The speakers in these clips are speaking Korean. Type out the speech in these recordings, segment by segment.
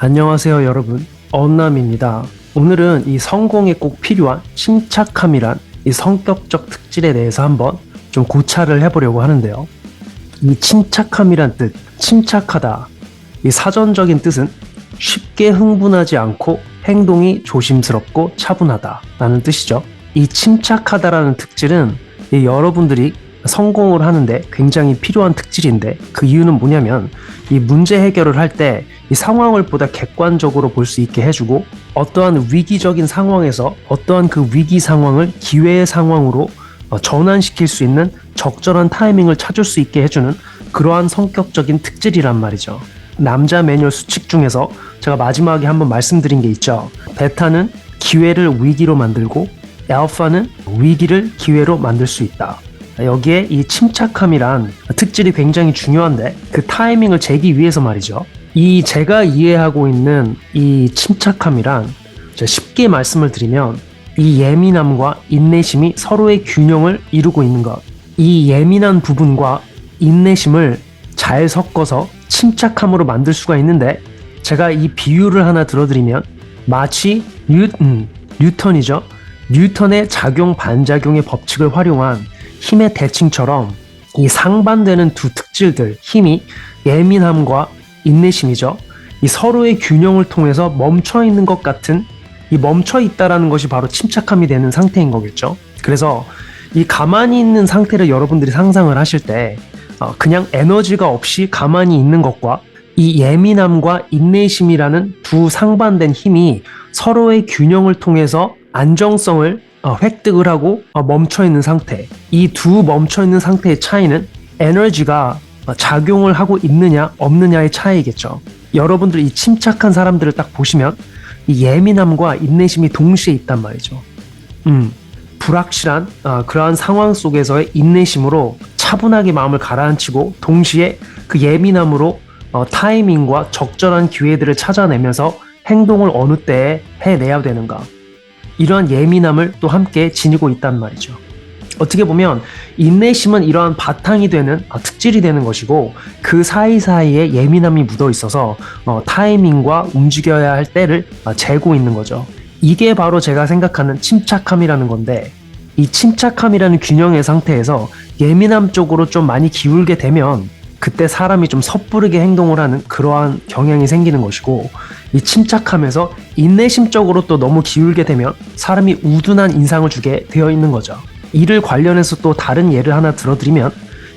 안녕하세요 여러분. 언남입니다. 오늘은 이 성공에 꼭 필요한 침착함이란 이 성격적 특질에 대해서 한번 좀 고찰을 해보려고 하는데요. 이 침착함이란 뜻 침착하다. 이 사전적인 뜻은 쉽게 흥분하지 않고 행동이 조심스럽고 차분하다 라는 뜻이죠. 이 침착하다라는 특질은 이 여러분들이 성공을 하는데 굉장히 필요한 특질인데 그 이유는 뭐냐면 이 문제 해결을 할 때 이 상황을 보다 객관적으로 볼 수 있게 해주고 어떠한 위기적인 상황에서 어떠한 그 위기 상황을 기회의 상황으로 어, 전환시킬 수 있는 적절한 타이밍을 찾을 수 있게 해주는 그러한 성격적인 특질이란 말이죠. 남자 매뉴얼 수칙 중에서 제가 마지막에 한번 말씀드린 게 있죠. 베타는 기회를 위기로 만들고 알파는 위기를 기회로 만들 수 있다. 여기에 이 침착함이란 특질이 굉장히 중요한데 그 타이밍을 재기 위해서 말이죠. 이 제가 이해하고 있는 이 침착함이란 쉽게 말씀을 드리면 이 예민함과 인내심이 서로의 균형을 이루고 있는 것. 이 예민한 부분과 인내심을 잘 섞어서 침착함으로 만들 수가 있는데 제가 이 비유를 하나 들어드리면 마치 뉴, 음, 뉴턴이죠. 뉴턴의 작용 반작용의 법칙을 활용한 힘의 대칭처럼 이 상반되는 두 특질들 힘이 예민함과 인내심이죠. 이 서로의 균형을 통해서 멈춰 있는 것 같은 이 멈춰 있다라는 것이 바로 침착함이 되는 상태인 거겠죠. 그래서 이 가만히 있는 상태를 여러분들이 상상을 하실 때 어, 그냥 에너지가 없이 가만히 있는 것과 이 예민함과 인내심이라는 두 상반된 힘이 서로의 균형을 통해서 안정성을 어, 획득을 하고 어, 멈춰 있는 상태. 이 두 멈춰 있는 상태의 차이는 에너지가 어, 작용을 하고 있느냐 없느냐의 차이겠죠. 여러분들 이 침착한 사람들을 딱 보시면 이 예민함과 인내심이 동시에 있단 말이죠. 음, 불확실한 어, 그러한 상황 속에서의 인내심으로 차분하게 마음을 가라앉히고 동시에 그 예민함으로 어, 타이밍과 적절한 기회들을 찾아내면서 행동을 어느 때에 해내야 되는가. 이러한 예민함을 또 함께 지니고 있단 말이죠. 어떻게 보면 인내심은 이러한 바탕이 되는 아, 특질이 되는 것이고 그 사이사이에 예민함이 묻어 있어서 어, 타이밍과 움직여야 할 때를 아, 재고 있는 거죠. 이게 바로 제가 생각하는 침착함이라는 건데 이 침착함이라는 균형의 상태에서 예민함 쪽으로 좀 많이 기울게 되면 그때 사람이 좀 섣부르게 행동을 하는 그러한 경향이 생기는 것이고 이 침착함에서 인내심 쪽으로 또 너무 기울게 되면 사람이 우둔한 인상을 주게 되어 있는 거죠. 이를 관련해서 또 다른 예를 하나 들어드리면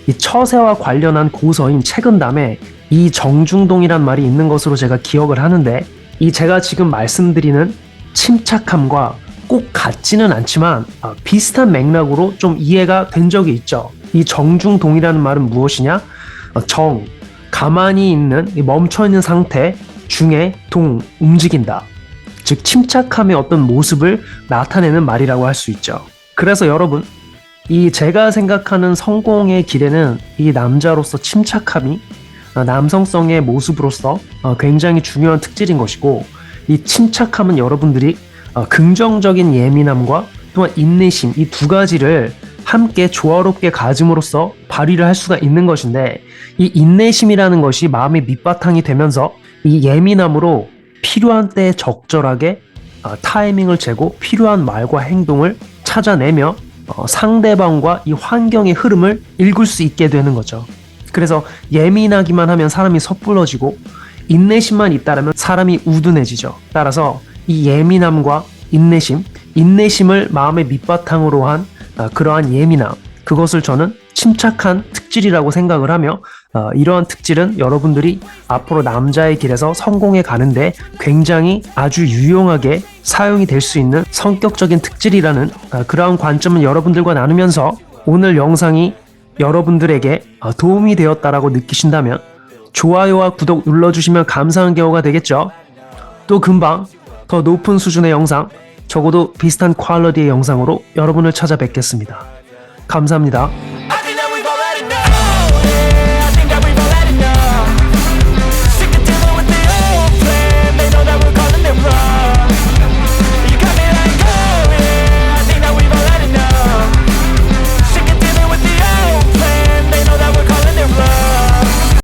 이 처세와 관련한 고서인 책은담에 이 정중동이란 말이 있는 것으로 제가 기억을 하는데 이 제가 지금 말씀드리는 침착함과 꼭 같지는 않지만 아, 비슷한 맥락으로 좀 이해가 된 적이 있죠. 이 정중동이라는 말은 무엇이냐? 어, 정, 가만히 있는 이 멈춰 있는 상태 중에 동, 움직인다. 즉 침착함의 어떤 모습을 나타내는 말이라고 할 수 있죠. 그래서 여러분, 이 제가 생각하는 성공의 길에는 이 남자로서 침착함이 어, 남성성의 모습으로서 어, 굉장히 중요한 특질인 것이고 이 침착함은 여러분들이 어, 긍정적인 예민함과 또한 인내심 이 두 가지를 함께 조화롭게 가짐으로써 발휘를 할 수가 있는 것인데 이 인내심이라는 것이 마음의 밑바탕이 되면서 이 예민함으로 필요한 때에 적절하게 어, 타이밍을 재고 필요한 말과 행동을 찾아내며 어, 상대방과 이 환경의 흐름을 읽을 수 있게 되는 거죠. 그래서 예민하기만 하면 사람이 섣불러지고 인내심만 있다라면 사람이 우둔해지죠. 따라서 이 예민함과 인내심, 인내심을 마음의 밑바탕으로 한 아, 그러한 예민함, 그것을 저는 침착한 특질이라고 생각을 하며 어, 이러한 특질은 여러분들이 앞으로 남자의 길에서 성공해 가는데 굉장히 아주 유용하게 사용이 될 수 있는 성격적인 특질이라는 아, 그러한 관점을 여러분들과 나누면서 오늘 영상이 여러분들에게 아, 도움이 되었다라고 느끼신다면 좋아요와 구독 눌러주시면 감사한 경우가 되겠죠. 또 금방 더 높은 수준의 영상, 적어도 비슷한 퀄러티의 영상으로 여러분을 찾아뵙겠습니다. 감사합니다.